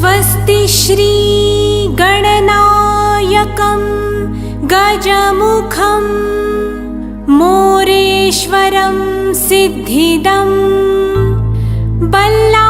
स्वस्ति श्रीगणनायकं गजमुखं मोरेश्वरं सिद्धिदं बल्लाळं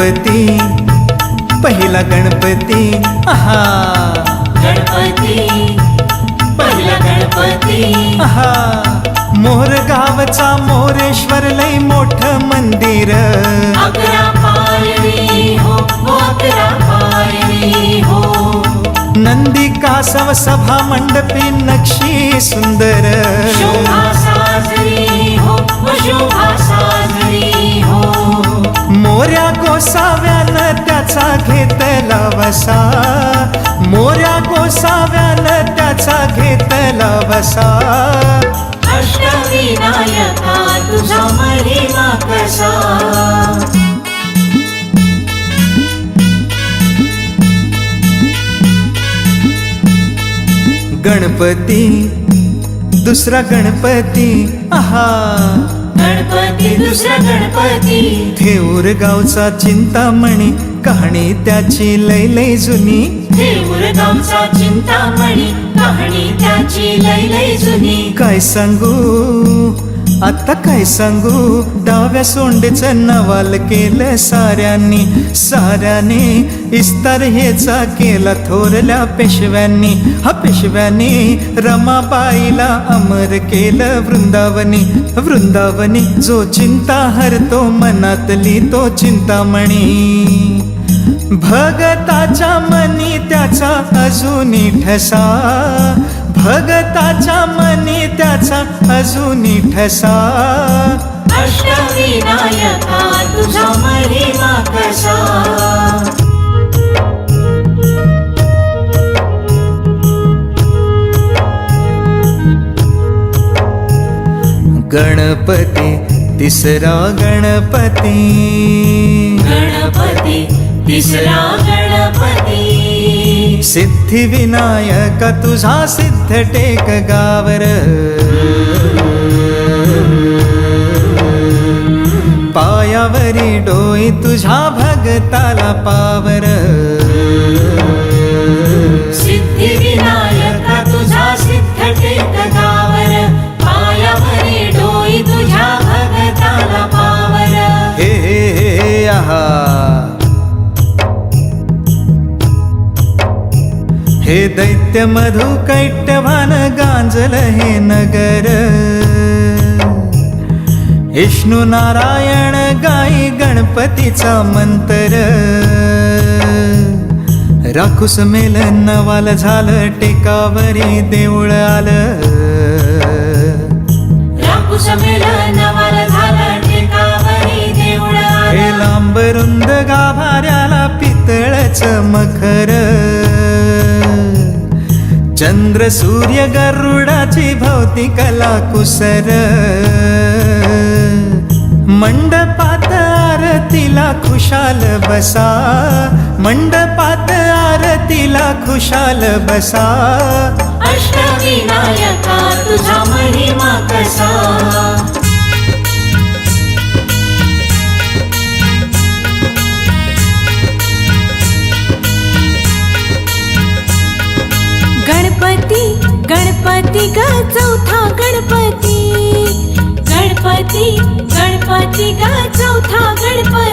गणपती पहिला गणपती. आहा. गणपती पहिला गणपती. आहा. मोर गावचा मोरेश्वर लय मोठ मंदिर. हो हो हो. नंदी कासव सभा मंडपी नक्षी सुंदर. शोभा साजरी हो शोभा घेतला वसा मोऱ्या गोसाव्यानं त्याचा घेतला वसा अष्टविनायका तुझा महिमा कसा गणपती दुसरा गणपती आहा. गणपती दुसरा गणपती. थेऊर गावचा चिंतामणी कहाणी त्याची लय लय जुनी. चिंतामणी कहाणी त्याची लय लय जुनी. काय सांगू? आता काय सांगू? डाव्या सोंडेच नवाल केलं साऱ्यांनी. साऱ्याने इस्तार हेचा केला थोरल्या पेशव्यांनी. हा पेशव्यांनी रमाबाईला अमर केलं वृंदावनी. वृंदावनी जो चिंता हरतो मनातली तो चिंतामणी. भगताच्या मनी त्याचा अजूनी ठसा. भगताच्या मनी त्याचा अजूनी ठसा. अष्टविनायका तुझा महिमा कसा? गणपती तिसरा गणपती. गणपती तिसरा गणपती. सिद्धिविनायक तुझा सिद्ध टेक गावर. पायावरी डोई तुझा भगताला पावर. सिद्धिविनायका हे दैत्य मधु कैटभान गांजल हे नगर। विष्णू नारायण गाई गणपतीचा मंतर। राखूस मेल नवाल झालं टेकावरी देऊळ आलं। राकुश नवाल झाला टेकावरी देऊळ हे लांब रुंद गाभाऱ्याला पितळच मखर। चंद्र सूर्य गरुडाची भौतिक कला कुसर मंडपात आरतीला खुशाल बसा. मंडपात आरतीला खुशाल बसा. अष्टविनायका तुझा महिमा कसा? ग चौथा गणपती. गणपती गणपती ग चौथा गणपती.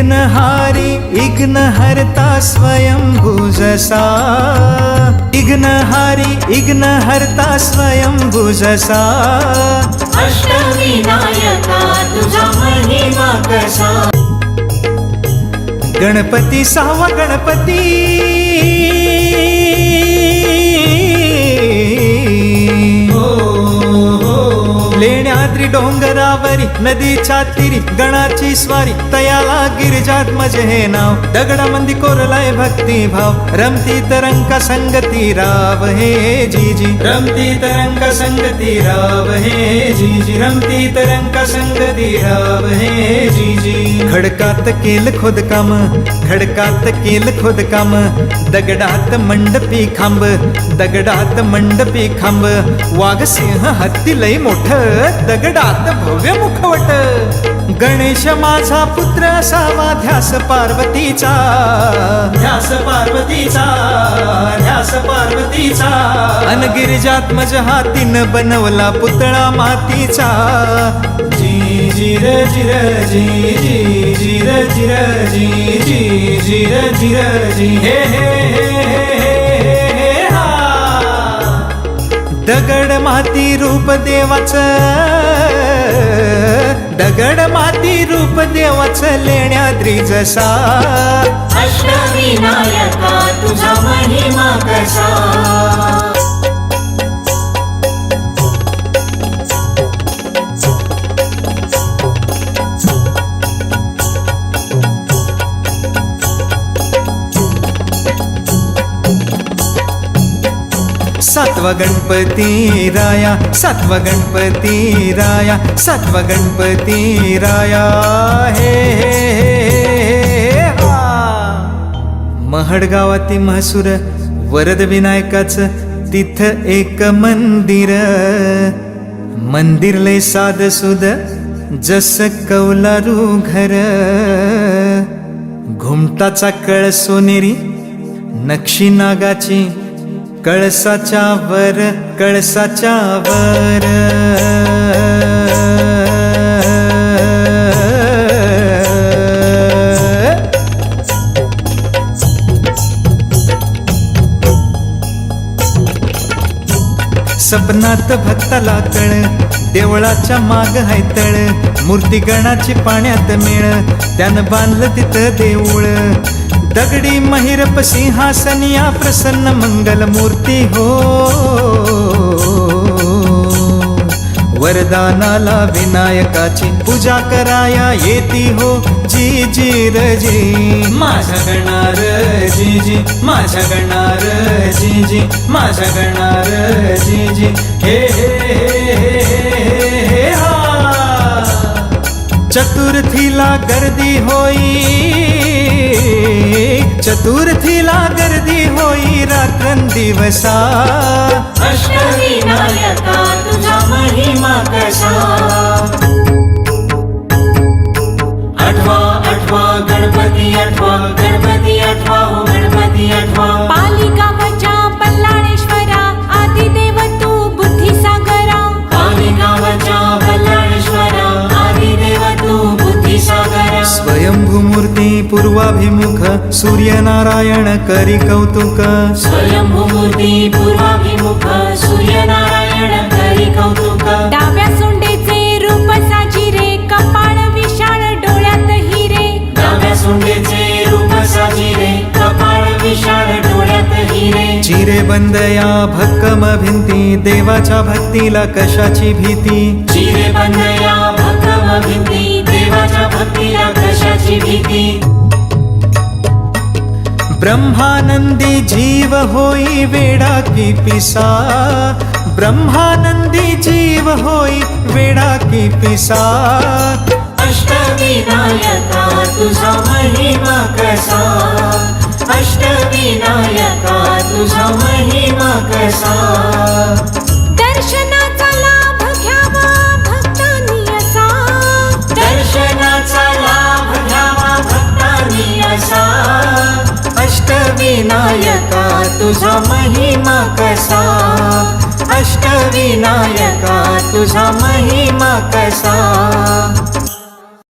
इग्नहारी इग्न हरता स्वयंभुजसा। इग्नहारी इग्न हरता स्वयंभुजसा अष्टविनायका तुझा महिमा कसा? गणपती सहावा गणपती। लेण्याद्री डोंगरावरी नदीच्या तिरी गणाची स्वारी, तयाला गिरिजात मज़े हे नाव. दगडामंदी कोरलाय भक्ती भाव. रमती तरंग संगती राव हे जीजी. रमती तरंग संगती राव हे जीजी. रमती तरंग संगती राव हे जीजी. खडकात केल खोदकाम खडकात केल खोदकाम दगडात मंडपी खांब, दगडात मंडपी खांब. वाघ सिंह हत्ती लय मोठ दगडात भव्य मुखवट. गणेश माझा पुत्र असावा ध्यास पार्वतीचा. ध्यास पार्वतीचा ध्यास पार्वतीचा. अन गिरिजात्मज हातीन बनवला पुतळा मातीचा. जी जिर जिर जी जी जिर जिर जी जी जिर जिर जी हे हे. माती रूप देवाच. दगड माती रूप देवाच लेण्याद्री जसा अष्टविनायका तुझा महिमा कसा? सात्व गणपती राया सात्व गणपती राया सात्व गणपती राया हे हे, हे, हे, महड म्हसूर वरद विनायकाचं तिथं एक मंदिर. मंदिर लय साध सुद जस कौलारू घर. घुमटाचा कळ सोनेरी नक्षी नागाची कळसाच्या वर कळसाच्या वर. सपनात भक्ताला कळ देवळाच्या माग हैतळ तळ. मूर्ती गणाची पाण्यात मेळ त्यानं बांधलं तिथं देऊळ. दगडी महिरप सिंहासनिया प्रसन्न मंगल मूर्ती हो वरदानाला विनायकाची पूजा कराया येती हो. जी जी रजी माझ्या गणार जी जी. माझ्या गणार जी जी. माझ्या गणार जी जी. हे हे हे हे हे हा. चतुर्थीला गर्दी होई. चतुर्थीला गर्दी होई रात्रंदिवसा अष्टविनायका तुझा महिमा कसा. आठवा आठवा गणपती आठवा गणपती आठवा हो गणपती आठवा. पूर्वाभिमुख सूर्यनारायण करी कौतुक। स्वयंभूमूर्ती पूर्वाभिमुख सूर्यनारायण करी कौतुक। डाव्या सोंडेचे रूप साजिरे कपाळ विशाळ डोळ्यात हिरे। डाव्या सोंडेचे रूप साजिरे कपाळ विशाळ डोळ्यात हिरे। चिरे बंद या भक्कम भिंती देवाच्या भक्तीला कशाची भीती? चिरे बंदया भक्कम भिंती देवाच्या भक्तीला कशाची भीती? ब्रह्मानंदी जीव होई वेडा की पिसा. ब्रह्मानंदी जीव होई वेडा की पिसा. अष्टविनायका तुझा महिमा कसा? अष्टविनायका तुझा महिमा कसा? तुझा महिमा कसा? अष्टविनायका तुझा महिमा कसा?